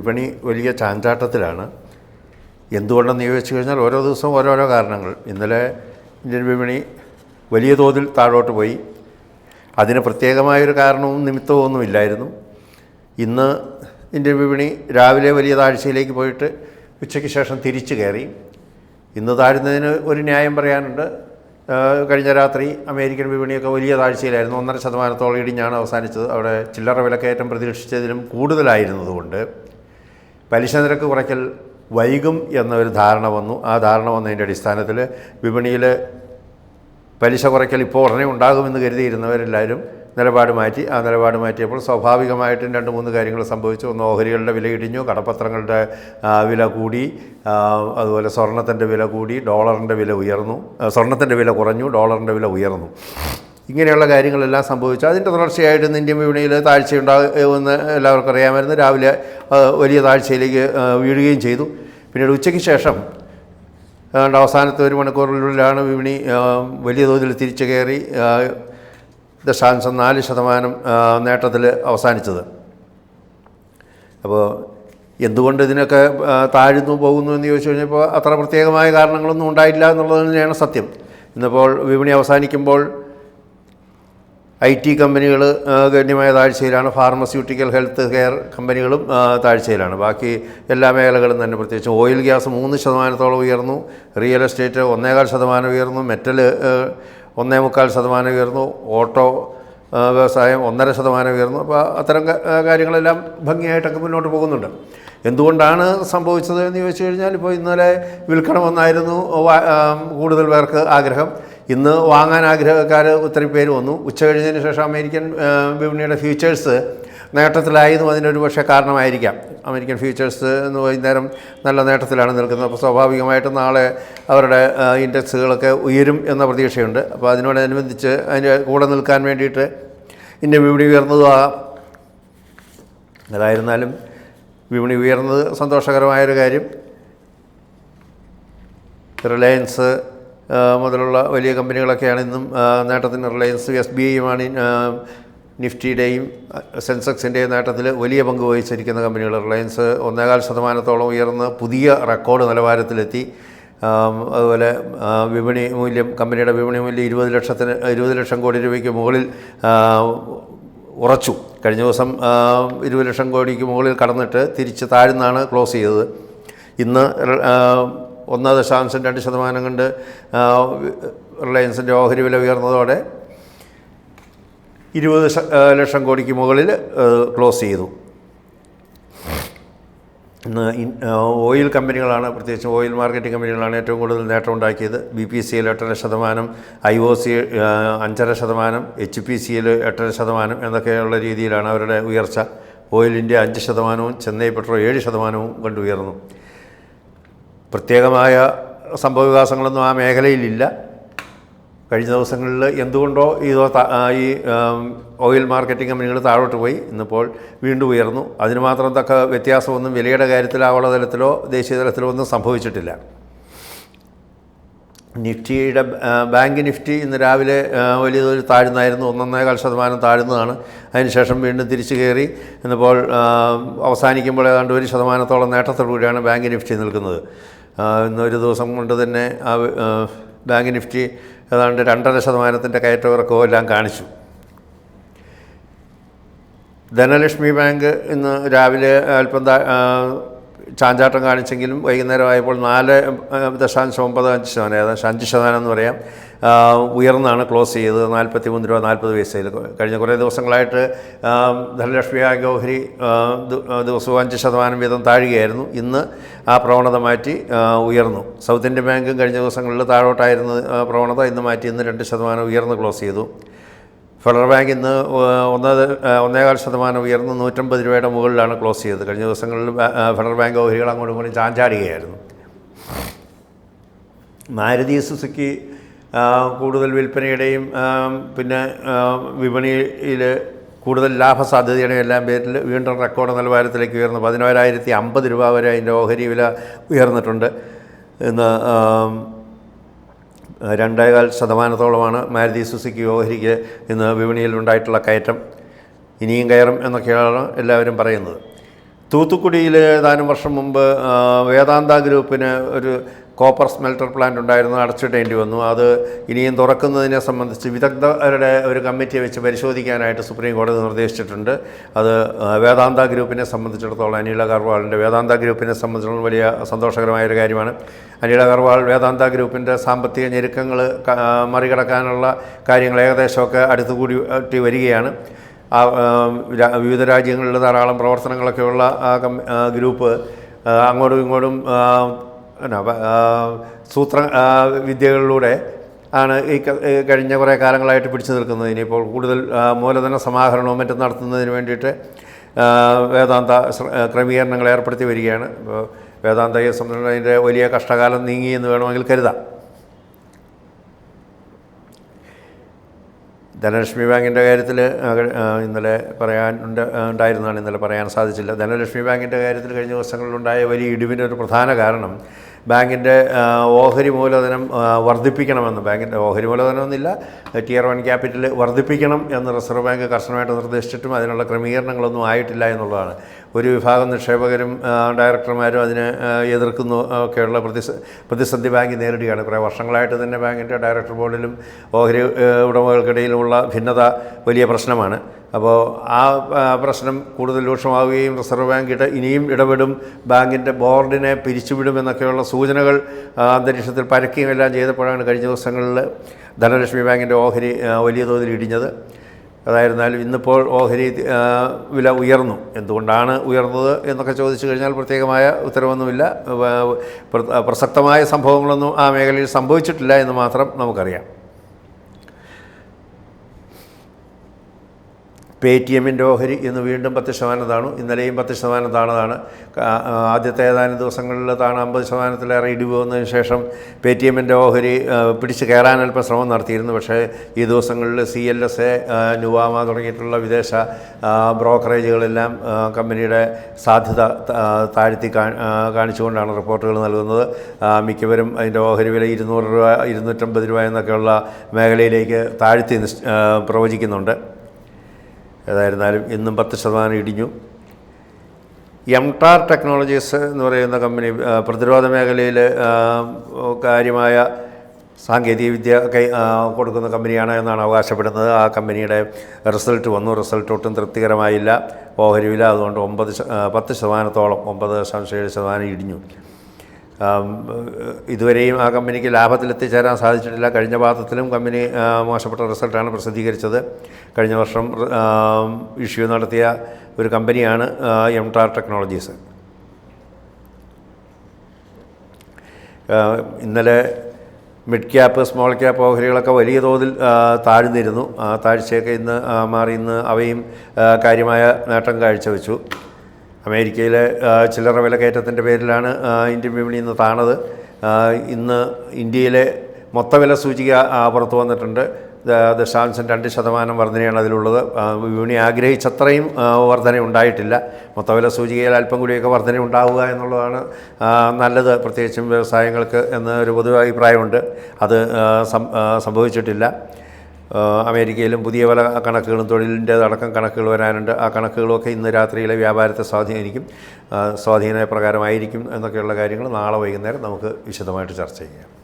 വിപണി വലിയ ചാഞ്ചാട്ടത്തിലാണ്. എന്തുകൊണ്ടെന്ന് ചോദിച്ചു കഴിഞ്ഞാൽ ഓരോ ദിവസവും ഓരോരോ കാരണങ്ങൾ. ഇന്നലെ ഇന്ത്യൻ വിപണി വലിയ തോതിൽ താഴോട്ട് പോയി. അതിന് പ്രത്യേകമായൊരു കാരണവും നിമിത്തവും ഒന്നുമില്ലായിരുന്നു ഇന്ന് ഇന്ത്യൻ വിപണി രാവിലെ വലിയ താഴ്ചയിലേക്ക് പോയിട്ട് ഉച്ചയ്ക്ക് ശേഷം തിരിച്ചു കയറി. ഇന്ന് താഴുന്നതിന് ഒരു ന്യായം പറയാനുണ്ട്. കഴിഞ്ഞ രാത്രി അമേരിക്കൻ വിപണിയൊക്കെ വലിയ താഴ്ചയിലായിരുന്നു. ഒന്നര ശതമാനത്തോളം ഇടിഞ്ഞാണ് അവസാനിച്ചത്. അവിടെ ചില്ലറ വിലക്കയറ്റം പ്രതീക്ഷിച്ചതിലും കൂടുതലായിരുന്നതുകൊണ്ട് പലിശ നിരക്ക് കുറയ്ക്കൽ വൈകും എന്നൊരു ധാരണ വന്നു. ആ ധാരണ വന്നതിന്റെ അടിസ്ഥാനത്തിൽ വിപണിയിൽ പലിശ കുറയ്ക്കൽ ഇപ്പോൾ ഉടനെ ഉണ്ടാകുമെന്ന് കരുതിയിരുന്നവരെല്ലാവരും നിലപാട് മാറ്റി. ആ നിലപാട് മാറ്റിയപ്പോൾ സ്വാഭാവികമായിട്ടും രണ്ട് മൂന്ന് കാര്യങ്ങൾ സംഭവിച്ചു. ഒന്ന് ഓഹരികളുടെ വില ഇടിഞ്ഞു കടപ്പത്രങ്ങളുടെ വില കൂടി അതുപോലെ സ്വർണത്തിന്റെ വില കൂടി ഡോളറിന്റെ വില ഉയർന്നു. സ്വർണത്തിന്റെ വില കുറഞ്ഞു ഡോളറിന്റെ വില ഉയർന്നു. ഇങ്ങനെയുള്ള കാര്യങ്ങളെല്ലാം സംഭവിച്ചു. അതിന്റെ തുടർച്ചയായിട്ട് ഇന്ത്യൻ വിപണിയിൽ താഴ്ചയുണ്ടാകുമെന്ന് എല്ലാവർക്കും അറിയാമായിരുന്നു. രാവിലെ വലിയ താഴ്ചയിലേക്ക് വീഴുകയും ചെയ്തു. പിന്നീട് ഉച്ചയ്ക്ക് ശേഷം അവസാനത്തെ ഒരു മണിക്കൂറിനുള്ളിലാണ് വിപണി വലിയ തോതിൽ തിരിച്ചു കയറി ദശാംശം നാല് ശതമാനം നേട്ടത്തിൽ അവസാനിച്ചത്. അപ്പോൾ എന്തുകൊണ്ട് ഇതിനൊക്കെ താഴ്ന്നു പോകുന്നു എന്ന് ചോദിച്ചു കഴിഞ്ഞപ്പോൾ അത്ര പ്രത്യേകമായ കാരണങ്ങളൊന്നും ഉണ്ടായില്ല എന്നുള്ളത് തന്നെയാണ് സത്യം. ഇന്നിപ്പോൾ വിപണി അവസാനിക്കുമ്പോൾ ഐ ടി കമ്പനികൾ ഗണ്യമായ താഴ്ചയിലാണ്. ഫാർമസ്യൂട്ടിക്കൽ ഹെൽത്ത് കെയർ കമ്പനികളും താഴ്ചയിലാണ്. ബാക്കി എല്ലാ മേഖലകളും തന്നെ പ്രത്യേകിച്ച് ഓയിൽ ഗ്യാസ് മൂന്ന് ശതമാനത്തോളം ഉയർന്നു. റിയൽ എസ്റ്റേറ്റ് ഒന്നേകാൽ ശതമാനം ഉയർന്നു. മെറ്റൽ ഒന്നേ മുക്കാൽ ശതമാനം ഉയർന്നു. ഓട്ടോ വ്യവസായം ഒന്നര ശതമാനം ഉയർന്നു. അപ്പോൾ അത്തരം കാര്യങ്ങളെല്ലാം ഭംഗിയായിട്ടൊക്കെ മുന്നോട്ട് പോകുന്നുണ്ട്. എന്തുകൊണ്ടാണ് സംഭവിച്ചത് എന്ന് ചോദിച്ചു കഴിഞ്ഞാൽ ഇപ്പോൾ ഇന്നലെ വിൽക്കണമെന്നായിരുന്നു കൂടുതൽ പേർക്ക് ആഗ്രഹം. ഇന്ന് വാങ്ങാൻ ആഗ്രഹക്കാർ ഒത്തിരി പേര് വന്നു. ഉച്ച കഴിഞ്ഞതിന് ശേഷം അമേരിക്കൻ വിപണിയുടെ ഫ്യൂച്ചേഴ്സ് നേട്ടത്തിലായതും അതിനൊരു പക്ഷേ കാരണമായിരിക്കാം. അമേരിക്കൻ ഫ്യൂച്ചേഴ്സ് എന്ന് വൈകുന്നേരം നല്ല നേട്ടത്തിലാണ് നിൽക്കുന്നത്. അപ്പോൾ സ്വാഭാവികമായിട്ടും നാളെ അവരുടെ ഇൻഡെക്സുകളൊക്കെ ഉയരും എന്ന പ്രതീക്ഷയുണ്ട്. അപ്പോൾ അതിനോടനുബന്ധിച്ച് അതിന്റെ കൂടെ നിൽക്കാൻ വേണ്ടിയിട്ട് ഇന്ത്യൻ വിപണി ഉയർന്നതുമാകാം ഏതായിരുന്നാലും വിപണി ഉയർന്നത് സന്തോഷകരമായൊരു കാര്യം. റിലയൻസ് മുതലുള്ള വലിയ കമ്പനികളൊക്കെയാണ് ഇന്നും നേട്ടത്തിന് റിലയൻസ് എസ് ബി ഐയുമാണ് നിഫ്റ്റിയുടെയും സെൻസെക്സിന്റെയും നേട്ടത്തിൽ വലിയ പങ്ക് വഹിച്ചിരിക്കുന്ന കമ്പനികൾ. റിലയൻസ് ഒന്നേകാൽ ശതമാനത്തോളം ഉയർന്ന് പുതിയ റെക്കോർഡ് നിലവാരത്തിലെത്തി. അതുപോലെ വിപണി മൂല്യം കമ്പനിയുടെ വിപണി മൂല്യം ഇരുപത് ലക്ഷത്തിന് ഇരുപത് ലക്ഷം കോടി രൂപയ്ക്ക് മുകളിൽ ഉറച്ചു. കഴിഞ്ഞ ദിവസം ഇരുപത് ലക്ഷം കോടിക്ക് മുകളിൽ കടന്നിട്ട് തിരിച്ച് താഴ്ന്നാണ് ക്ലോസ് ചെയ്തത്. ഇന്ന് ഒന്ന് ദശാംശം രണ്ട് ശതമാനം കണ്ട് റിലയൻസിന്റെ ഓഹരി വില ഉയർന്നതോടെ ഇരുപത് ലക്ഷം കോടിക്ക് മുകളിൽ ക്ലോസ് ചെയ്തു. ഇന്ന് ഓയിൽ കമ്പനികളാണ് പ്രത്യേകിച്ച് ഓയിൽ മാർക്കറ്റിംഗ് കമ്പനികളാണ് ഏറ്റവും കൂടുതൽ നേട്ടം ഉണ്ടാക്കിയത്. ബി പി സി എൽ എട്ടര ശതമാനം ഐ ഒ സി അഞ്ചര ശതമാനം എച്ച് പി സി എൽ എട്ടര ശതമാനം എന്നൊക്കെയുള്ള രീതിയിലാണ് അവരുടെ ഉയർച്ച. ഓയിലിന്റെ അഞ്ച് ശതമാനവും ചെന്നൈ പെട്രോൾ ഏഴ് ശതമാനവും കണ്ട് ഉയർന്നു. പ്രത്യേകമായ സംഭവവികാസങ്ങളൊന്നും ആ മേഖലയിലില്ല. കഴിഞ്ഞ ദിവസങ്ങളിൽ എന്തുകൊണ്ടോ ഇതോ ഈ ഓയിൽ മാർക്കറ്റിംഗ് കമ്പനികൾ താഴോട്ട് പോയി. ഇന്നിപ്പോൾ വീണ്ടും ഉയർന്നു. അതിന് മാത്രം തക്ക വ്യത്യാസമൊന്നും വിലയുടെ കാര്യത്തിൽ ആവളതലത്തിലോ ദേശീയ തലത്തിലോ ഒന്നും സംഭവിച്ചിട്ടില്ല. നിഫ്റ്റിയുടെ ബാങ്ക് നിഫ്റ്റി ഇന്ന് രാവിലെ വലിയ തോതിൽ താഴ്ന്നായിരുന്നു. ഒന്നൊന്നേകാൽ ശതമാനം താഴ്ന്നതാണ്. അതിനുശേഷം വീണ്ടും തിരിച്ചു കയറി. ഇന്നിപ്പോൾ അവസാനിക്കുമ്പോൾ ഏതാണ്ട് ഒരു ശതമാനത്തോളം നേട്ടത്തോടുകൂടിയാണ് ബാങ്ക് നിഫ്റ്റി നിൽക്കുന്നത്. ഒരു ദിവസം കൊണ്ട് തന്നെ ആ ബാങ്ക് നിഫ്റ്റി ഏതാണ്ട് രണ്ടര ശതമാനത്തിന്റെ കയറ്റവിറക്കവും എല്ലാം കാണിച്ചു. ധനലക്ഷ്മി ബാങ്ക് ഇന്ന് രാവിലെ അല്പം ചാഞ്ചാട്ടം കാണിച്ചെങ്കിലും വൈകുന്നേരമായപ്പോൾ നാല് ദശാംശം ഒമ്പത് അഞ്ച് ശതമാനം ഏകദേശം അഞ്ച് ശതമാനം എന്ന് പറയാം. ഉയർന്നാണ് ക്ലോസ് ചെയ്തത്. നാൽപ്പത്തി മൂന്ന് രൂപ നാൽപ്പത് പൈസയിൽ കഴിഞ്ഞ കുറേ ദിവസങ്ങളായിട്ട് ധനലക്ഷ്മി ഓഹരി ദിവസവും അഞ്ച് ശതമാനം വീതം താഴുകയായിരുന്നു. ഇന്ന് ആ പ്രവണത മാറ്റി ഉയർന്നു. സൗത്ത് ഇന്ത്യൻ ബാങ്കും കഴിഞ്ഞ ദിവസങ്ങളിൽ താഴോട്ടായിരുന്നു പ്രവണത ഇന്ന് മാറ്റി ഇന്ന് രണ്ട് ശതമാനം ഉയർന്ന് ക്ലോസ് ചെയ്തു. ഫെഡറൽ ബാങ്ക് ഇന്ന് ഒന്ന് ഒന്നേകാൽ ശതമാനം ഉയർന്ന് നൂറ്റമ്പത് രൂപയുടെ മുകളിലാണ് ക്ലോസ് ചെയ്തത്. കഴിഞ്ഞ ദിവസങ്ങളിൽ ഫെഡറൽ ബാങ്ക് ഓഹരികൾ അങ്ങോട്ടും ഇങ്ങോട്ടും ചാഞ്ചാടുകയായിരുന്നു. മാരുതി സുസുക്കി കൂടുതൽ വിൽപ്പനയുടെയും പിന്നെ വിപണിയിൽ കൂടുതൽ ലാഭസാധ്യതയുടെയും എല്ലാം പേരിൽ വീണ്ടും റെക്കോർഡ് നിലവാരത്തിലേക്ക് ഉയർന്നു. പതിനോരായിരത്തി അമ്പത് രൂപ വരെ അതിന്റെ ഓഹരി വില ഉയർന്നിട്ടുണ്ട്. ഇന്ന് രണ്ടേകാൽ ശതമാനത്തോളമാണ് മാരുതി സുസുക്കി ഓഹരിക്ക് ഇന്ന് വിപണിയിൽ ഉണ്ടായിട്ടുള്ള കയറ്റം. ഇനിയും കയറും എന്നൊക്കെയാണ് എല്ലാവരും പറയുന്നത്. തൂത്തുക്കുടിയിൽ ഏതാനും വർഷം മുമ്പ് വേദാന്ത ഗ്രൂപ്പിന് ഒരു കോപ്പർ സ്മെൽറ്റർ പ്ലാന്റ് ഉണ്ടായിരുന്നു അടച്ചിടേണ്ടി വന്നു. അത് ഇനിയും തുറക്കുന്നതിനെ സംബന്ധിച്ച് വിദഗ്ധരുടെ ഒരു കമ്മിറ്റിയെ വെച്ച് പരിശോധിക്കാനായിട്ട് സുപ്രീം കോടതി നിർദ്ദേശിച്ചിട്ടുണ്ട്. അത് വേദാന്ത ഗ്രൂപ്പിനെ സംബന്ധിച്ചിടത്തോളം അനിൽ അഗർവാളിന്റെ വേദാന്ത ഗ്രൂപ്പിനെ സംബന്ധിച്ചിടത്തോളം വലിയ സന്തോഷകരമായ ഒരു കാര്യമാണ്. അനിൽ അഗർവാൾ വേദാന്ത ഗ്രൂപ്പിന്റെ സാമ്പത്തിക ഞെരുക്കങ്ങൾ മറികടക്കാനുള്ള കാര്യങ്ങൾ ഏകദേശമൊക്കെ അടുത്തുകൂടി വരികയാണ്. വിവിധ രാജ്യങ്ങളിൽ ധാരാളം പ്രവർത്തനങ്ങളൊക്കെയുള്ള ഗ്രൂപ്പ് അങ്ങോട്ടും ഇങ്ങോട്ടും സൂത്ര വിദ്യകളിലൂടെ ആണ് ഈ കഴിഞ്ഞ കുറേ കാലങ്ങളായിട്ട് പിടിച്ചു നിൽക്കുന്നത്. ഇനിയിപ്പോൾ കൂടുതൽ മൂലധന സമാഹരണവും മറ്റും നടത്തുന്നതിന് വേണ്ടിയിട്ട് വേദാന്ത ക്രമീകരണങ്ങൾ ഏർപ്പെടുത്തി വരികയാണ്. ഇപ്പോൾ വേദാന്തയെ സംബന്ധിച്ച് അതിന്റെ വലിയ കഷ്ടകാലം നീങ്ങി എന്ന് വേണമെങ്കിൽ കരുതാം. ധനലക്ഷ്മി ബാങ്കിന്റെ കാര്യത്തിൽ ഇന്നലെ പറയാൻ ഉണ്ട് ഉണ്ടായിരുന്നതാണ് ഇന്നലെ പറയാൻ സാധിച്ചില്ല. ധനലക്ഷ്മി ബാങ്കിന്റെ കാര്യത്തിൽ കഴിഞ്ഞ ദിവസങ്ങളിലുണ്ടായ വലിയ ഇടിവിന്റെ ഒരു പ്രധാന കാരണം ബാങ്കിന്റെ ഓഹരി മൂലധനം വർദ്ധിപ്പിക്കണമെന്ന്. ബാങ്കിന്റെ ഓഹരി മൂലധനമൊന്നുമില്ല. ടിയർ വൺ ക്യാപിറ്റൽ വർദ്ധിപ്പിക്കണം എന്ന് റിസർവ് ബാങ്ക് കർശനമായിട്ട് നിർദ്ദേശിച്ചിട്ടും അതിനുള്ള ക്രമീകരണങ്ങളൊന്നും ആയിട്ടില്ല എന്നുള്ളതാണ്. ഒരു വിഭാഗം നിക്ഷേപകരും ഡയറക്ടർമാരും അതിനെ എതിർക്കുന്നു ഒക്കെയുള്ള പ്രതിസ പ്രതിസന്ധി ബാങ്ക് നേരിടുകയാണ്. കുറേ വർഷങ്ങളായിട്ട് തന്നെ ബാങ്കിന്റെ ഡയറക്ടർ ബോർഡിലും ഓഹരി ഉടമകൾക്കിടയിലുമുള്ള ഭിന്നത വലിയ പ്രശ്നമാണ്. അപ്പോൾ ആ, പ്രശ്നം കൂടുതൽ രൂക്ഷമാവുകയും റിസർവ് ബാങ്ക് ഇട ഇനിയും ഇടപെടും ബാങ്കിന്റെ ബോർഡിനെ പിരിച്ചുവിടുമെന്നൊക്കെയുള്ള സൂചനകൾ അന്തരീക്ഷത്തിൽ പരക്കുകയും എല്ലാം ചെയ്തപ്പോഴാണ് കഴിഞ്ഞ ദിവസങ്ങളിൽ ധനലക്ഷ്മി ബാങ്കിന്റെ ഓഹരി വലിയ തോതിൽ ഇടിഞ്ഞത്. അതായിരുന്നാലും ഇന്നിപ്പോൾ ഓഹരി വില ഉയർന്നു. എന്തുകൊണ്ടാണ് ഉയർന്നത് എന്നൊക്കെ ചോദിച്ചു കഴിഞ്ഞാൽ പ്രത്യേകമായ ഉത്തരവൊന്നുമില്ല. പ്രസക്തമായ സംഭവങ്ങളൊന്നും ആ മേഖലയിൽ സംഭവിച്ചിട്ടില്ല എന്ന് മാത്രം നമുക്കറിയാം. പേ ടി എമ്മിന്റെ ഓഹരി ഇന്ന് വീണ്ടും പത്ത് ശതമാനം താണു. ഇന്നലെയും പത്ത് ശതമാനം താണതാണ്. ആദ്യത്തെ ഏതാനും ദിവസങ്ങളിൽ താണ അമ്പത് ശതമാനത്തിലേറെ ഇടിവ് വന്നതിന് ശേഷം പേ ടി എമ്മിന്റെ ഓഹരി പിടിച്ച് കയറാൻ അല്പം ശ്രമം നടത്തിയിരുന്നു. പക്ഷേ ഈ ദിവസങ്ങളിൽ C L S A Nuvama തുടങ്ങിയിട്ടുള്ള വിദേശ ബ്രോക്കറേജുകളെല്ലാം കമ്പനിയുടെ സാധ്യത താഴ്ത്തി കാണിച്ചുകൊണ്ടാണ് റിപ്പോർട്ടുകൾ നൽകുന്നത്. മിക്കവരും അതിന്റെ ഓഹരി വില ഇരുന്നൂറ് രൂപ ഇരുന്നൂറ്റമ്പത് രൂപ എന്നൊക്കെയുള്ള മേഖലയിലേക്ക് താഴ്ത്തി പ്രവചിക്കുന്നുണ്ട്. ഏതായിരുന്നാലും ഇന്നും പത്ത് ശതമാനം ഇടിഞ്ഞു. എം ടാർ ടെക്നോളജീസ് എന്ന് പറയുന്ന കമ്പനി പ്രതിരോധ മേഖലയിൽ കാര്യമായ സാങ്കേതികവിദ്യ കൈ കൊടുക്കുന്ന കമ്പനിയാണ് എന്നാണ് അവകാശപ്പെടുന്നത്. ആ കമ്പനിയുടെ റിസൾട്ട് വന്നു. റിസൾട്ട് ഒട്ടും തൃപ്തികരമായില്ല. ഓഹരി വില അതുകൊണ്ട് ഒമ്പത് പത്ത് ശതമാനത്തോളം ഒമ്പത് ദശാംശം ഏഴ് ശതമാനം ഇടിഞ്ഞു. ഇതുവരെയും ആ കമ്പനിക്ക് ലാഭത്തിലെത്തിച്ചേരാൻ സാധിച്ചിട്ടില്ല. കഴിഞ്ഞ പാദത്തിലും കമ്പനി മോശപ്പെട്ട റിസൾട്ടാണ് പ്രസിദ്ധീകരിച്ചത്. കഴിഞ്ഞ വർഷം ഇഷ്യൂ നടത്തിയ ഒരു കമ്പനിയാണ് എം ടാർ ടെക്നോളജീസ് ഇന്നലെ മിഡ് ക്യാപ്പ് സ്മോൾ ക്യാപ്പ് ഓഹരികളൊക്കെ വലിയ തോതിൽ താഴ്ന്നിരുന്നു. ആ താഴ്ചയൊക്കെ ഇന്ന് മാറി. ഇന്ന് അവയും കാര്യമായ നേട്ടം കാഴ്ചവെച്ചു. അമേരിക്കയിലെ ചില്ലറ വിലക്കയറ്റത്തിന്റെ പേരിലാണ് ഇന്ത്യൻ വിപണി ഇന്ന് താണത്. ഇന്ന് ഇന്ത്യയിലെ മൊത്തവില സൂചിക പുറത്തു വന്നിട്ടുണ്ട്. ദശാംശം രണ്ട് ശതമാനം വർധനയാണ് അതിലുള്ളത്. വിപണി ആഗ്രഹിച്ചത്രയും വർധന ഉണ്ടായിട്ടില്ല. മൊത്തവില സൂചികയിൽ അല്പം കൂടിയൊക്കെ വർധന ഉണ്ടാവുക എന്നുള്ളതാണ് നല്ലത്. പ്രത്യേകിച്ചും വ്യവസായങ്ങൾക്ക് എന്നൊരു പൊതു അഭിപ്രായമുണ്ട് അത് സംഭവിച്ചിട്ടില്ല. അമേരിക്കയിലും പുതിയ പല കണക്കുകളും തൊഴിലിന്റേതടക്കം കണക്കുകൾ വരാനുണ്ട്. ആ കണക്കുകളൊക്കെ ഇന്ന് രാത്രിയിലെ വ്യാപാരത്തെ സ്വാധീനിക്കും. സ്വാധീന പ്രകാരമായിരിക്കും എന്നൊക്കെയുള്ള കാര്യങ്ങൾ നാളെ വൈകുന്നേരം നമുക്ക് വിശദമായിട്ട് ചർച്ച ചെയ്യാം.